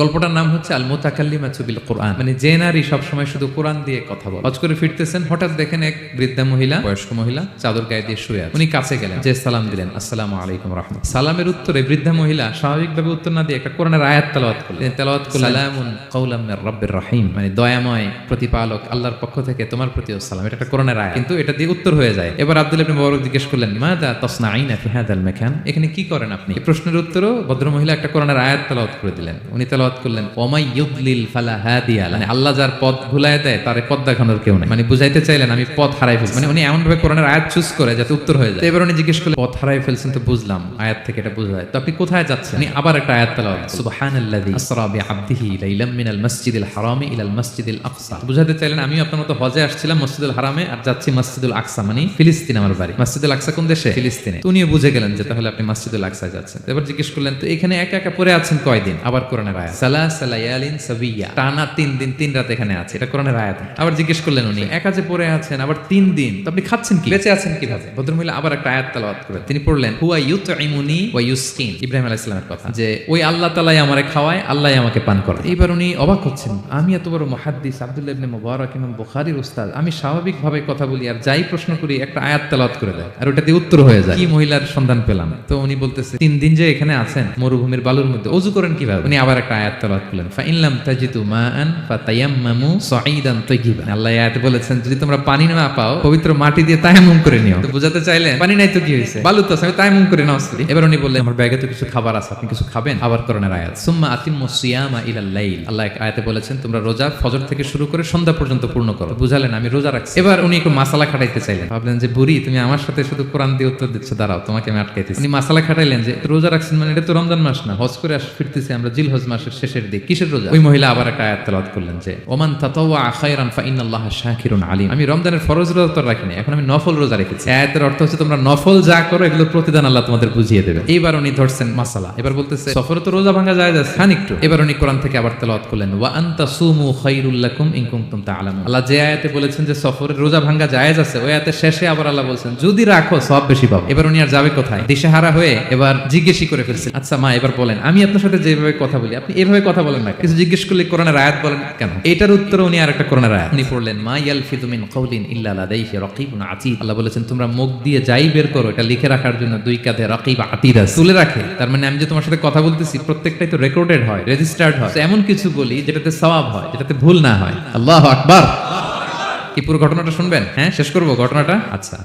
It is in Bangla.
গল্পটার নাম হচ্ছে আল মোতাকাল্লিমা বিল কোরআন মানে যে নারী সবসময় শুধু কোরআন দিয়ে কথা বলে। হজ করে ফিরতেছেন, হঠাৎ দেখেন এক বৃদ্ধা মহিলা, বয়স্ক মহিলা, চাদর গায়ে দিয়ে শুয়ে উনি কাছে গেলেন, যে সালাম দিলেন, আসসালামু আলাইকুম রহমত সালামের উত্তরে বৃদ্ধা মহিলা স্বাভাবিকভাবে উত্তর না দিয়ে একটা কোরআনের আয়াত তেলাওয়াত করলেন। তেলাওয়াত করলেন, সালামুন কাউলাম মির রাব্বির রহিম। মানে দয়াময় প্রতিপালক, আল্লাহর পক্ষ থেকে তোমার প্রতিও সালাম। এটা একটা কোরআনের আয়াত। কিন্তু এটা দিয়ে উত্তর হয়ে যায়। এবার আব্দুল ইবনে মুবারক জিজ্ঞেস করলেন, মাদা তাসনাঈনা ফি হাদাল মাকান? এখানে কি করেন আপনি? প্রশ্নের উত্তরও ভদ্রমহিলা একটা কোরআনের আয়াত তেলাওয়াত করে দিলেন। উনি তেলাওয়াত করলেন, ওমাই ইউদলিল ফালা হাদিয়া মানে আল্লাহ যার পথ ভুলায় দেয়, তার পথ দেখানোর কেউ নেই। মানে বুঝাইতে চাইলেন, আমি পথ হারাই ফেলছি। মানে উনি এমন ভাবে কোরআনের আয়াত চুজ করে যাতে উত্তর হয়ে যায়। এবার উনি জিজ্ঞেস করলেন, পথ হারাই ফেলছেন তো বুঝলাম, আয়াত থেকে এটা বোঝা যায়। তো আপনি কোথায় যাচ্ছেন? উনি আবার একটা আয়াত তেলাওয়াত সুবহানাল্লাযী আসরা বিআবদিহি লাইলাম মিনাল মাসজিদিল হারামি ইলাল মাসজিদিল আকসা। বুঝাতে চাইলেন আমি আপনার মতো হজে আসছিলাম মসজিদুল হারামে আর যাচ্ছি মসজিদুল আকসা। মানে ফিলিস্তিন আমার বাড়ি। মসজিদুল আকসা কোন দেশে? ফিলিস্তিনে। উনিও বুঝে গেলেন যে তাহলে আপনি মসজিদুল আকসায় যাচ্ছেন। এবার জিজ্ঞেস করলেন, তো এখানে একা একা পড়ে আছেন কয়দিন? আবার কোরআনের আয়াত। আবার জিজ্ঞেস করলেন উনি পড়ে আছেন, আবার তিন দিন আপনি খাচ্ছেন কি? বেঁচে আছেন কীভাবে? ভদ্রমহিলা আবার একটা আয়াত করে তিনি পড়লেন ইব্রাহিম কথা। যে, ওই আল্লাহ তাআলাই আমারে খাওয়ায়, আল্লাহ আমাকে পান করে উনি অবাক হচ্ছেন, আমি এত বড় ইবনে মুবারক ইমাম বুখারীর উস্তাদ, আমি স্বাভাবিকভাবে কথা বলি আর যাই প্রশ্ন করি, একটা আয়াত তেলাওয়াত করে দেয়, আর ওটা দিয়ে উত্তর হয়ে যায়। কি মহিলার সন্ধান পেলাম? তো উনি বলতেছে, তিন দিন যে এখানে আছেন, মরুভূমির বালুর মধ্যে, অজু করেন কীভাবে? উনি আবার একটা আয়াত তেলাওয়াত করলেন। ফাইনলাম তাজিতু মাআন ফাতায়াম্মামু সাঈদান তাইয়িবান আল্লাহ এই বলেছেন, যদি তোমরা পানি না পাও, পবিত্র মাটি দিয়ে তায়াম্মুম করে নিও। তো বুঝাতে চাইলেন, পানি নাই তো কি হয়েছে বালু তো আমি তায়াম্মুম করে নাও আসলি। এবার উনি বললেন, আমার ব্যাগে তো কিছু খাবার আছে, আপনি কিছু খাবেন? আবার করণের আয়াত, সুম্মা আতিম্মু সিয়ামা ইলাল লাইল। আল্লাহ এক আয়াতে বলেছেন, তোমরা রোজা ফজর থেকে শুরু করে সন্ধ্যা পর্যন্ত পূর্ণ করো। বুঝালেন, আমি রোজা রাখছি। এবার উনি একটু মাসালা খাটাইতে চাইলেন, ভাবলেন যে, বুড়ি, তুমি আমার সাথে শুধু কোরআন দিয়ে উত্তর দিচ্ছ, দাঁড়াও, তোমাকে আমি আটকাইতেছি। উনি মাসালা খাটাইলেন যে, রোজা রাখছেন মানে এটা তো রমজান মাস না, হজ করে আস, ফিরতেছি আমরা জিল হজ মাসের শেষের দিক কিসের রোজা? ওই মহিলা আবার একটা আয়াত তেলাওয়াত করলেন যে ওমান তাতাওয়া খায়রান ফা ইন্নাল্লাহা শাকিরুন আলিম। আমি রমজানের ফরজ রোজা তো রাখিনি এখন আমি নফল রোজা রেখেছি। আয়াতের অর্থ হচ্ছে তোমরা নফল যা করো এগুলো প্রতিদান আল্লাহ তোমাদের বুঝিয়ে দেবে এইবার উনি ধরছেন মাসালা। এবার বলতেছে সফরে তো রোজা ভাঙা যায় যাচ্ছে। খান একটু। এবার উনি কোরআন থেকে আবার তেলাওয়াত করলেন ওয়া আনতা সুমু ইন কুনতুম তাআলামুন। আল্লাহ যে আয়াতে বলেছেন যে সফরে রোজা ভাঙা জায়েজ আছে ওই আয়াতের শেষে আবার আল্লাহ বলছেন যদি রাখো সব বেশি পাবো। এবার উনি আর যাবে কোথায়? দিশেহারা হয়ে এবার জিজ্ঞেসই করে ফেলছেন আচ্ছা মা এবার বলেন আমি আপনার সাথে যেভাবে কথা বলি আপনি এভাবে কথা বলেন না কিছু জিজ্ঞেস করলে কোরআনের আয়াত বলেন কেন? এটার উত্তর উনি আর একটা কোরআনের আয়াত। উনি পড়লেন মা ইয়ালফিদু মিন কাউলিন ইল্লা লাদাইহি রাকিবুন আতীদ। আল্লাহ বলেছেন তোমরা মুখ দিয়ে যাই বের করো এটা লিখে রাখার জন্য দুই কাঁধে রাকিব আতীদ আছে। তুলে রাখে। তার মানে আমি যে তোমার সাথে কথা বলতেছি প্রত্যেকটাই তো রেকর্ডেড হয় রেজিস্টার্ড হয়। তো এমন কিছু বলি যেটাতে সওয়াব হয় যেটাতে ভুল না হয়। আল্লাহু আকবার। কি পুরো ঘটনাটা শুনবেন? হ্যাঁ শেষ করব ঘটনাটা? আচ্ছা।